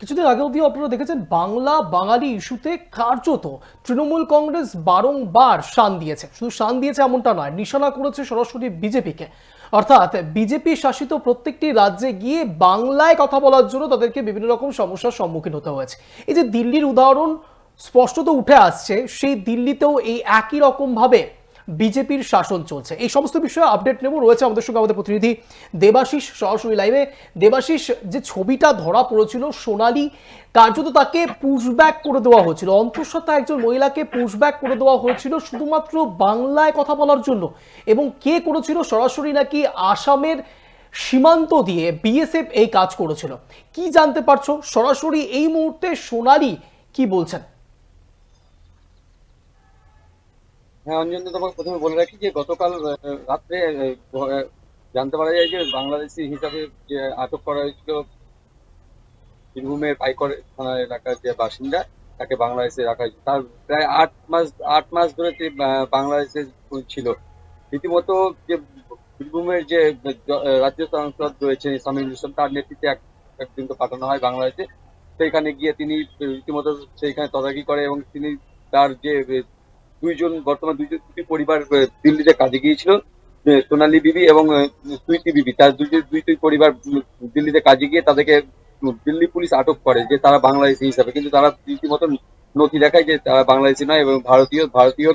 কিছুদিন আগে অবধি আপনারা দেখেছেন বাংলা বাঙালি ইস্যুতে কার্যত তৃণমূল কংগ্রেস বারংবার শান দিয়েছে। শুধু শান দিয়েছে এমনটা নয়, নিশানা করেছে সরাসরি বিজেপিকে। অর্থাৎ বিজেপি শাসিত প্রত্যেকটি রাজ্যে গিয়ে বাংলায় কথা বলার জন্য তাদেরকে বিভিন্ন রকম সমস্যার সম্মুখীন হতে হয়েছে। এই যে দিল্লির উদাহরণ স্পষ্টত উঠে আসছে, সেই দিল্লিতেও এই একই রকম ভাবে বিজেপির শাসন চলছে। এই সমস্ত বিষয়ে আপডেট নেব। রয়েছে আমাদের সঙ্গে আমাদের প্রতিনিধি দেবাশিস সরাসরি লাইভে দেবাশিস, যে ছবিটা ধরা পড়েছিল সোনালি, কার্যত তাকে পুশব্যাক করে দেওয়া হয়েছিল। অন্তঃসত্ত্বা একজন মহিলাকে পুশব্যাক করে দেওয়া হয়েছিল শুধুমাত্র বাংলায় কথা বলার জন্য। এবং কে করেছিল? সরাসরি নাকি আসামের সীমান্ত দিয়ে বিএসএফ এই কাজ করেছিল। কি জানতে পারছ? সরাসরি এই মুহূর্তে সোনালি কি বলছেন? হ্যাঁ অঞ্জন তোমাকে প্রথমে বলে রাখি যে গতকাল রাত্রে জানতে পারা যায় যে বাংলাদেশি হিসাবে যে আটক করা হয়েছিল বীরভূমের পাইকর থানা এলাকার যে বাসিন্দা তাকে বাংলাদেশে রাখা হয়েছে। তার প্রায় আট মাস আট মাস ধরে আহ, বাংলাদেশে ছিল। রীতিমতো যে বীরভূমের যে রাজ্য সাংসদ রয়েছে সামিল ইসলাম তার নেতৃত্বে এক একজনকে পাঠানো হয় বাংলাদেশে। সেইখানে গিয়ে তিনি রীতিমতো সেইখানে তদারকি করে এবং তিনি তার যে দুইজন, বর্তমান দুইজন দুটি পরিবার দিল্লিতে কাজে গিয়েছিল সোনালী বিবি এবং সুইটি বিবি। তার দুটি দুইটি পরিবার দিল্লিতে কাজে গিয়ে তাদেরকে দিল্লি পুলিশ আটক করে যে তারা বাংলাদেশি হিসাবে। কিন্তু তারা রীতিমতো নথি দেখায় যে তারা বাংলাদেশি নয় এবং ভারতীয় ভারতীয়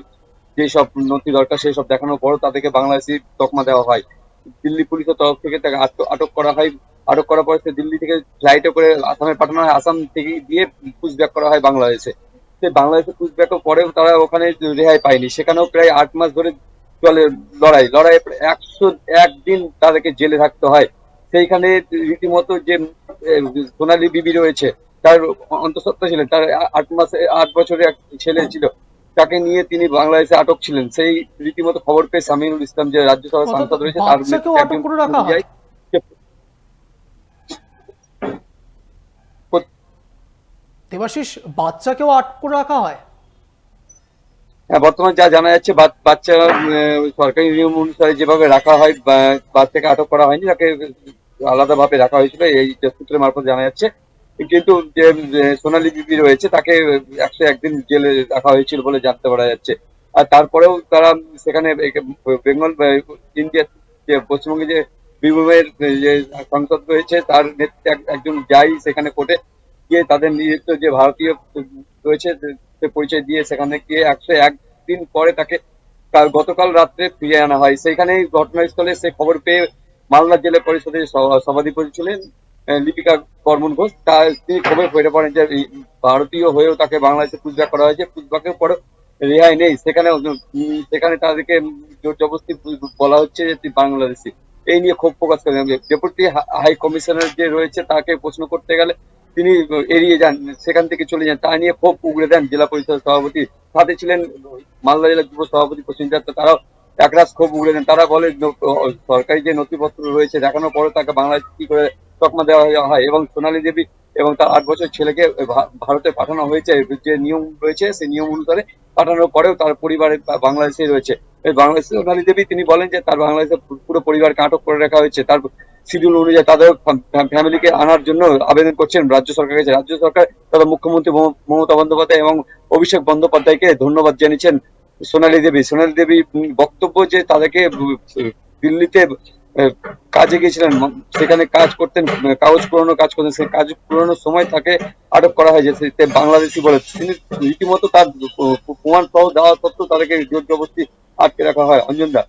যেসব নথি দরকার সেই সব দেখানোর পরও তাদেরকে বাংলাদেশি তকমা দেওয়া হয়। দিল্লি পুলিশের তরফ থেকে তাকে আটক করা হয়। আটক করার পর সে দিল্লি থেকে ফ্লাইটে করে আসামে পাঠানো হয়। আসাম থেকে দিয়ে পুষব্যাক করা হয় বাংলাদেশে। বাংলাদেশে পুষব্যাকও পরেও তারা ওখানে রেহাই পায়নি। সেখানেও প্রায় আট মাস ধরে চলে লড়াই। লড়াই একশো একদিন তাদেরকে জেলে থাকতে হয়। সেইখানে রীতিমতো যে সোনালী বিবি রয়েছে তার অন্তঃসত্ত্বা ছিলেন তার আট মাসে আট বছরের এক ছেলে ছিল। তাকে নিয়ে তিনি বাংলাদেশে আটক ছিলেন। সেই রীতিমতো খবর পেয়ে সামিনুল ইসলাম যে রাজ্যসভার অর্থাৎ সাংসদ রয়েছে তার দেবাশিস, বাচ্চাকেও আটক রাখা হয়? হ্যাঁ বর্তমানে যা জানা যাচ্ছে বাচ্চা সরকারি নিয়ম অনুসারে যেভাবে রাখা হয় বাচ্চাকে আটক করা হয়নি, তাকে আলাদাভাবে রাখা হয়েছিল, এই সূত্রের মারফত জানা যাচ্ছে। কিন্তু যে সোনালী বিবি রয়েছে, তাকে একশো একদিন জেলে রাখা হয়েছিল বলে জানতে পারা যাচ্ছে। আর তারপরেও তারা সেখানে বেঙ্গল ইন্ডিয়া, যে, পশ্চিমবঙ্গে যে বীরভূমের যে, সংসদ রয়েছে, তার নেতৃত্বে একজন যাই সেখানে কোর্টে গিয়ে তাদের নিযুক্ত যে ভারতীয় রয়েছে পরিচয় দিয়ে সেখানে গিয়ে একশো একদিন পরে তাকে গতকাল রাত্রে ফিরিয়ে আনা হয়। সেইখানেই ঘটনাস্থলে সে খবর পেয়ে মালদা জেলা পরিষদের সভাধিপতি ছিলেন লিপিকা বর্মন ঘোষ। তা তিনি খবর ফেরে পড়েন যে ভারতীয় হয়েও তাকে বাংলাদেশে পুজবাক করা হয়েছে। পুজবাকের পরে রেহাই নেই। সেখানে সেখানে তাদেরকে জোর জবরদস্তি বলা হচ্ছে যে তুই বাংলাদেশি। এই নিয়ে ক্ষোভ প্রকাশ করেন। ডেপুটি হাই কমিশনার যে রয়েছে, তাকে প্রশ্ন করতে গেলে তিনি এড়িয়ে যান সেখান থেকে চলে যান। তা নিয়ে ক্ষোভ উগড়ে দেন জেলা পরিষদের সভাপতি। সাথে ছিলেন মালদা জেলা যুব সভাপতি প্রসেনজিৎ দত্ত, তারাও একরাশ ক্ষোভ উগড়ে দেন। তারা বলে সরকারি যে নথিপত্র রয়েছে দেখানোর পরে তাকে বাংলাদেশ কি করে তকমা দেওয়া হয় এবং সোনালী দেবী এবং তার আট বছর ছেলেকে ভারতে পাঠানো হয়েছে। যে নিয়ম রয়েছে সেই নিয়ম অনুসারে পাঠানোর পরেও তার পরিবারে বাংলাদেশে রয়েছে। বাংলাদেশে সোনালী দেবী তিনি বলেন যে তার বাংলাদেশে পুরো পরিবারকে আটক করে রাখা হয়েছে। তার শিডিউল অনুযায়ী তাদের ফ্যামিলিকে আনার জন্য আবেদন করছেন রাজ্য সরকারের কাছে। রাজ্য সরকার তথা মুখ্যমন্ত্রী মমতা বন্দ্যোপাধ্যায় এবং অভিষেক বন্দ্যোপাধ্যায়কে ধন্যবাদ জানিয়েছেন সোনালী দেবী। সোনালী দেবী বক্তব্য যে তাদেরকে দিল্লিতে কাজে গিয়েছিলেন সেখানে কাজ করতেন কাগজ পুরনো কাজ করতেন, সেই কাজ পুরনোর সময় তাকে আটক করা হয় যে বাংলাদেশি বলে। তিনি রীতিমতো তার প্রমাণ সহ দেওয়া সত্ত্বেও তাদেরকে জোর জবরদস্তি আটকে রাখা হয়। অঞ্জনদা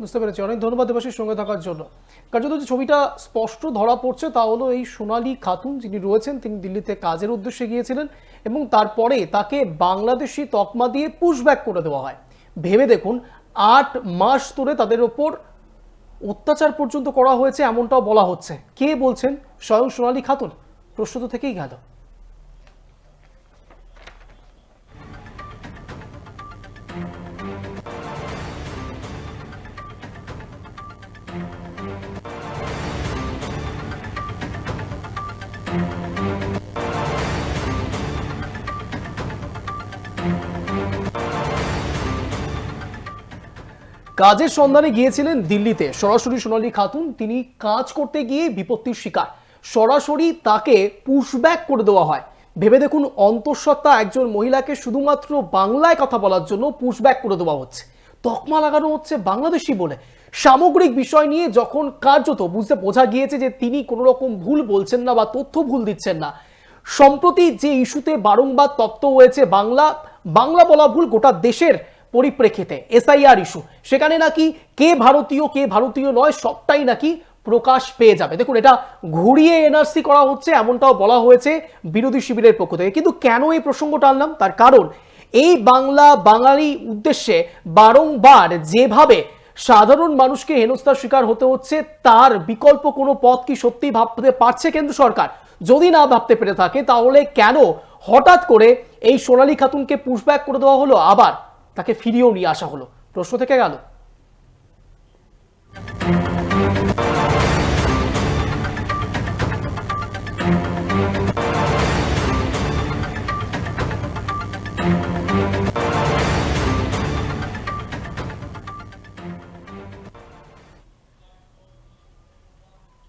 বুঝতে পেরেছি। অনেক ধন্যবাদ দেবাশিস সঙ্গে থাকার জন্য। কার্যত যে ছবিটা স্পষ্ট ধরা পড়ছে, তা হলো এই সোনালী খাতুন যিনি রয়েছেন, তিনি দিল্লিতে কাজের উদ্দেশ্যে গিয়েছিলেন এবং তারপরে তাকে বাংলাদেশি তকমা দিয়ে পুশব্যাক করে দেওয়া হয়। ভেবে দেখুন, আট মাস ধরে তাদের ওপর অত্যাচার পর্যন্ত করা হয়েছে, এমনটাও বলা হচ্ছে। কে বলছেন? স্বয়ং সোনালী খাতুন। প্রশ্ন তো থেকেই গেল। কাজের সন্ধানে গিয়েছিলেন দিল্লিতে। সরাসরি সোনালী খাতুন, তিনি কাজ করতে গিয়ে বিপত্তির শিকার। সরাসরি তাকে পুশব্যাক করে দেওয়া হয়। ভেবে দেখুন, অন্তঃসত্ত্বা একজন মহিলাকে শুধুমাত্র বাংলায় কথা বলার জন্য পুশব্যাক করে দেওয়া হচ্ছে। তকমা লাগানো হচ্ছে বাংলাদেশি বলে। সামগ্রিক বিষয় নিয়ে যখন কার্যত বুঝতে বোঝা গিয়েছে যে তিনি কোনো রকম ভুল বলছেন না বা তথ্য ভুল দিচ্ছেন না, সম্প্রতি যে ইস্যুতে বারংবার তপ্ত হয়েছে বাংলা বাংলা বলা ভুল গোটা দেশের পরিপ্রেক্ষিতে এসআইআর ইস্যু সেখানে নাকি কে ভারতীয় কে ভারতীয় নয়, সবটাই নাকি প্রকাশ পেয়ে যাবে। দেখুন, এটা ঘুরিয়ে এনআরসি করা হচ্ছে, এমনটাও বলা হয়েছে বিরোধী শিবিরের পক্ষ থেকে। কিন্তু কেন এই প্রসঙ্গটা আনলাম তার কারণ, এই বাংলা বাঙালি উদ্দেশ্যে বারংবার যেভাবে সাধারণ মানুষকে হেনস্থার শিকার হতে হচ্ছে, তার বিকল্প কোনো পথ কি সত্যি ভাবতে পারছে কেন্দ্র সরকার? যদি না ভাবতে পেরে থাকে, তাহলে কেন হঠাৎ করে এই সোনালী খাতুনকে পুশব্যাক করে দেওয়া হলো? আবার তাকে ফিরিয়েও নিয়ে আসা হলো। প্রশ্ন থেকে গেল।